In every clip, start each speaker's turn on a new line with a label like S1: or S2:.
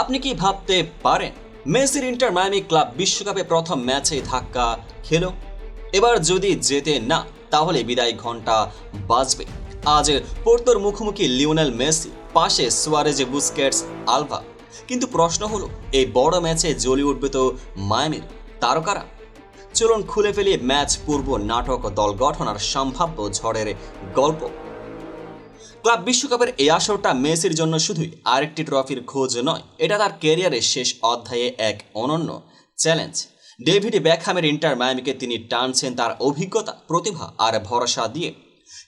S1: আপনি কি ভাবতে পারেন, মেসির ইন্টার মায়ামি ক্লাব বিশ্বকাপে প্রথম ম্যাচে ধাক্কা খেলো? এবার যদি যেতে না, তাহলে বিদায় ঘণ্টা বাজবে। আজ পোর্তোর মুখোমুখি লিওনেল মেসি, পাশে সুয়ারেজ বুস্কেটস, আলভা। কিন্তু প্রশ্ন হলো, এই বড় ম্যাচে জ্বলে উঠবে তো মায়ামির তারকারা? চলুন খুলে ফেলি ম্যাচ পূর্ব নাটক দল গঠন আর সম্ভাব্য ঝড়ের গল্প। ক্লাব বিশ্বকাপের এই আসরটা মেসির জন্য শুধুই আরেকটি ট্রফির খোঁজ নয়, এটা তার ক্যারিয়ারের শেষ অধ্যায়ে এক অনন্য চ্যালেঞ্জ। ডেভিড ব্যাকহামের ইন্টার মায়ামিকে তিনি টানছেন তার অভিজ্ঞতা, প্রতিভা আর ভরসা দিয়ে।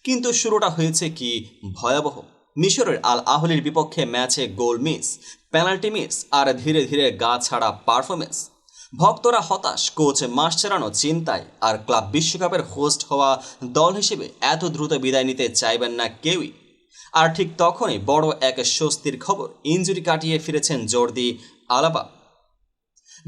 S1: কিন্তু শুরুটা হয়েছে কি ভয়াবহ? মিশরের আল আহলির বিপক্ষে ম্যাচে গোল মিস, পেনাল্টি মিস আর ধীরে ধীরে গা ছাড়া পারফরমেন্স ভক্তরা হতাশ, কোচ মাসচেরানো চিন্তায় আর ক্লাব বিশ্বকাপের হোস্ট হওয়া দল হিসেবে এত দ্রুত বিদায় নিতে চাইবেন না কেউই। আর ঠিক তখনই বড় এক স্বস্তির খবর, ইঞ্জুরি কাটিয়ে ফিরেছেন জর্দি আলাবা।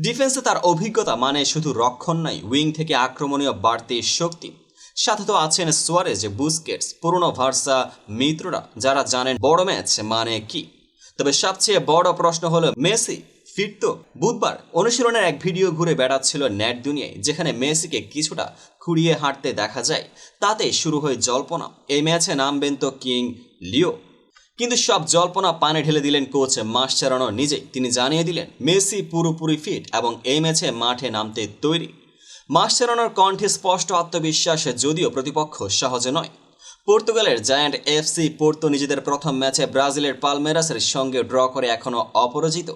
S1: ডিফেন্সে তার অভিজ্ঞতা মানে শুধু রক্ষণ নয় উইং থেকে আক্রমণীয় বাড়তি শক্তি। সাথে তো আছেন সোয়ারেজ, বুস্কেটস, পুরনো ভার্সা মিত্ররা, যারা জানেন বড় ম্যাচ মানে কি। তবে সবচেয়ে বড় প্রশ্ন হলো মেসি। ফিট তো বুধবার অনুশীলনের এক ভিডিও ঘুরে বেড়াচ্ছিল নেট দুনিয়ায়, যেখানে মেসিকে কিছুটা খুঁড়িয়ে হাঁটতে দেখা যায়। তাতে শুরু হয় জল্পনা। এই ম্যাচে নামবেন তো কিং লিও। কিন্তু সব জল্পনা পানে ঢেলে দিলেন কোচ মাসচারানো নিজেই। তিনি জানিয়ে দিলেন, মেসি পুরোপুরি ফিট এবং এই ম্যাচে মাঠে নামতে তৈরি। মাসচারানোর কণ্ঠে স্পষ্ট আত্মবিশ্বাস যদিও প্রতিপক্ষ সহজে নয়। পর্তুগালের জায়ান্ট এফসি পোর্তো নিজেদের প্রথম ম্যাচে ব্রাজিলের পালমেরাসের সঙ্গে ড্র করে এখনও অপরাজিত।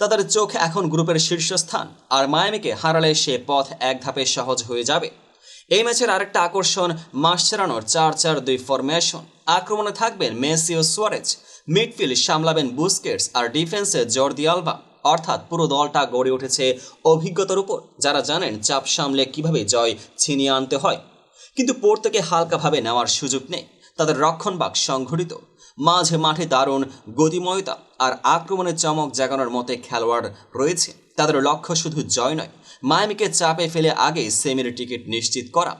S1: তাদের চোখ এখন গ্রুপের শীর্ষস্থান, আর মায়ামিকে হারালে সে পথ এক ধাপে সহজ হয়ে যাবে। এই ম্যাচের আরেকটা আকর্ষণ মাসচেরানোর চার চার দুই ফরমেশন আক্রমণে থাকবেন মেসি ও সোয়ারেজ। মিডফিল্ড সামলাবেন বুস্কেটস আর ডিফেন্সে জর্দি আলবা অর্থাৎ পুরো দলটা গড়ে উঠেছে অভিজ্ঞতার উপর। যারা জানেন চাপ সামলে কীভাবে জয় ছিনিয়ে আনতে হয়। কিন্তু পোর্তোকে হালকাভাবে নেওয়ার সুযোগ নেই। তাদের রক্ষণবাগ সংঘটিত। মাঝে মাঠে দারুণ গতিময়তা আর আক্রমণের চমক জাগানোর মতে খেলোয়াড় রয়েছে। তাদের লক্ষ্য শুধু জয় নয়, মায়ামিকে চাপে ফেলে আগে সেমির টিকিট নিশ্চিত করা।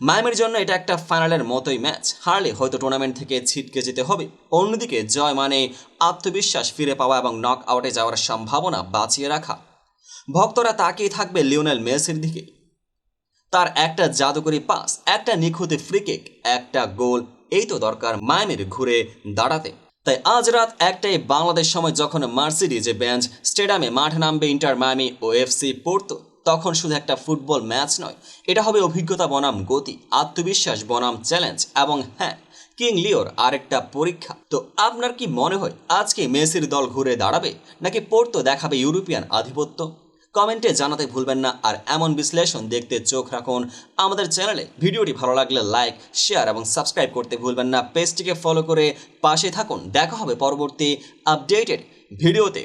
S1: মায়ামির জন্য এটা একটা ফাইনালের মতোই ম্যাচ। হারলে হয়তো টুর্নামেন্ট থেকে ছিটকে যেতে হবে। অন্যদিকে জয় মানে আত্মবিশ্বাস ফিরে পাওয়া এবং নক আউটে যাওয়ার সম্ভাবনা বাঁচিয়ে রাখা। ভক্তরা তাকিয়ে থাকবে লিওনেল মেসির দিকে। তার একটা জাদুকরি পাস, একটা নিখুঁত ফ্রিকিক একটা গোল এই তো দরকার মায়ামির ঘুরে দাঁড়াতে। তাই আজ রাত একটাই বাংলাদেশ সময় যখন মার্সিডিজ বেঞ্চ স্টেডিয়ামে মাঠ নামবে ইন্টার মায়ামি ও এফসি পড়তো তখন শুধু একটা ফুটবল ম্যাচ নয়, এটা হবে অভিজ্ঞতা বনাম গতি, আত্মবিশ্বাস বনাম চ্যালেঞ্জ এবং হ্যাঁ কিং লিওর আরেকটা পরীক্ষা। তো আপনার কি মনে হয়, আজকে মেসির দল ঘুরে দাঁড়াবে, নাকি পড়তো দেখাবে ইউরোপিয়ান আধিপত্য? কমেন্টে জানাতে ভুলবেন না আর এমন বিশ্লেষণ দেখতে চোখ রাখুন। আমাদের চ্যানেলে ভিডিওটি ভালো লাগলে লাইক, শেয়ার এবং সাবস্ক্রাইব করতে ভুলবেন না। পেজটিকে ফলো করে পাশে থাকুন। দেখা হবে পরবর্তী আপডেটেড ভিডিওতে।